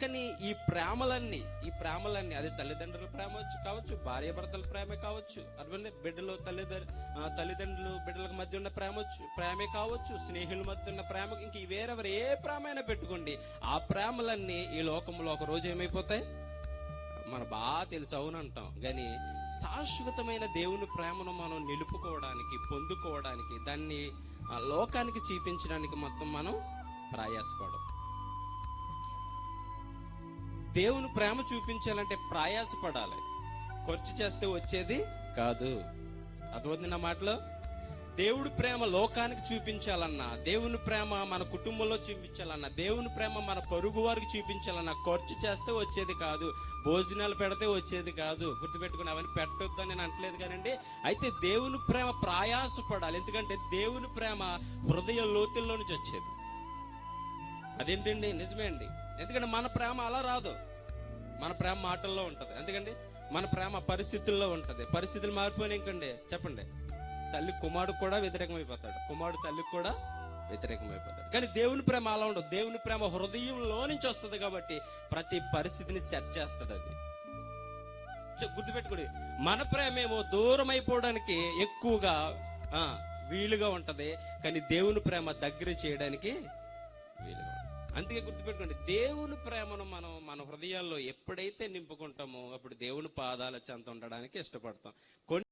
కానీ ఈ ప్రేమలన్నీ ఈ ప్రేమలన్నీ అది తల్లిదండ్రుల ప్రేమ కావచ్చు భార్య భర్తల ప్రేమే కావచ్చు అటువంటి బిడ్డలు తల్లిదండ్రు తల్లిదండ్రులు బిడ్డల మధ్య ఉన్న ప్రేమ వచ్చు ప్రేమే కావచ్చు స్నేహితుల మధ్య ఉన్న ప్రేమ ఇంక వేరెవరు ఏ ప్రేమ అయినా పెట్టుకోండి. ఆ ప్రేమలన్నీ ఈ లోకంలో ఒక రోజు ఏమైపోతాయి? మన బాగా తెలుసు అవునంటాం. కానీ శాశ్వతమైన దేవుని ప్రేమను మనం నిలుపుకోవడానికి పొందుకోవడానికి దాన్ని లోకానికి చూపించడానికి మొత్తం మనం ప్రయాసపడం దేవుని ప్రేమ చూపించాలంటే ప్రయాసపడాలి. ఖర్చు చేస్తే వచ్చేది కాదు. అర్థమవుతుంది నా మాటలో? దేవుడి ప్రేమ లోకానికి చూపించాలన్నా దేవుని ప్రేమ మన కుటుంబంలో చూపించాలన్నా దేవుని ప్రేమ మన పొరుగు వారికి చూపించాలన్నా ఖర్చు చేస్తే వచ్చేది కాదు. భోజనాలు పెడితే వచ్చేది కాదు. గుర్తుపెట్టుకుని అవన్నీ పెట్టొద్దు అని నేను అంటలేదు కానండి. అయితే దేవుని ప్రేమ ప్రయాసపడాలి. ఎందుకంటే దేవుని ప్రేమ హృదయ లోతుల్లో నుంచి వచ్చేది. అదేంటండి? నిజమే అండి. ఎందుకంటే మన ప్రేమ అలా రాదు. మన ప్రేమ మాటల్లో ఉంటుంది. ఎందుకండి? మన ప్రేమ పరిస్థితుల్లో ఉంటుంది. పరిస్థితులు మారిపోయినాయి చెప్పండి. తల్లి కుమారుడు కూడా వ్యతిరేకమైపోతాడు. కుమారుడు తల్లికి కూడా వ్యతిరేకమైపోతాడు. కానీ దేవుని ప్రేమ అలా ఉండదు. దేవుని ప్రేమ హృదయంలో నుంచి వస్తుంది కాబట్టి ప్రతి పరిస్థితిని సెట్ చేస్తుంది అది. గుర్తుపెట్టుకోండి. మన ప్రేమ ఏమో దూరం అయిపోవడానికి ఎక్కువగా వీలుగా ఉంటది. కానీ దేవుని ప్రేమ దగ్గర చేయడానికి వీలుగా ఉంటుంది. అందుకే గుర్తుపెట్టుకోండి దేవుని ప్రేమను మనం మన హృదయాల్లో ఎప్పుడైతే నింపుకుంటామో అప్పుడు దేవుని పాదాల చెంత ఉండడానికి ఇష్టపడతాం. కొన్ని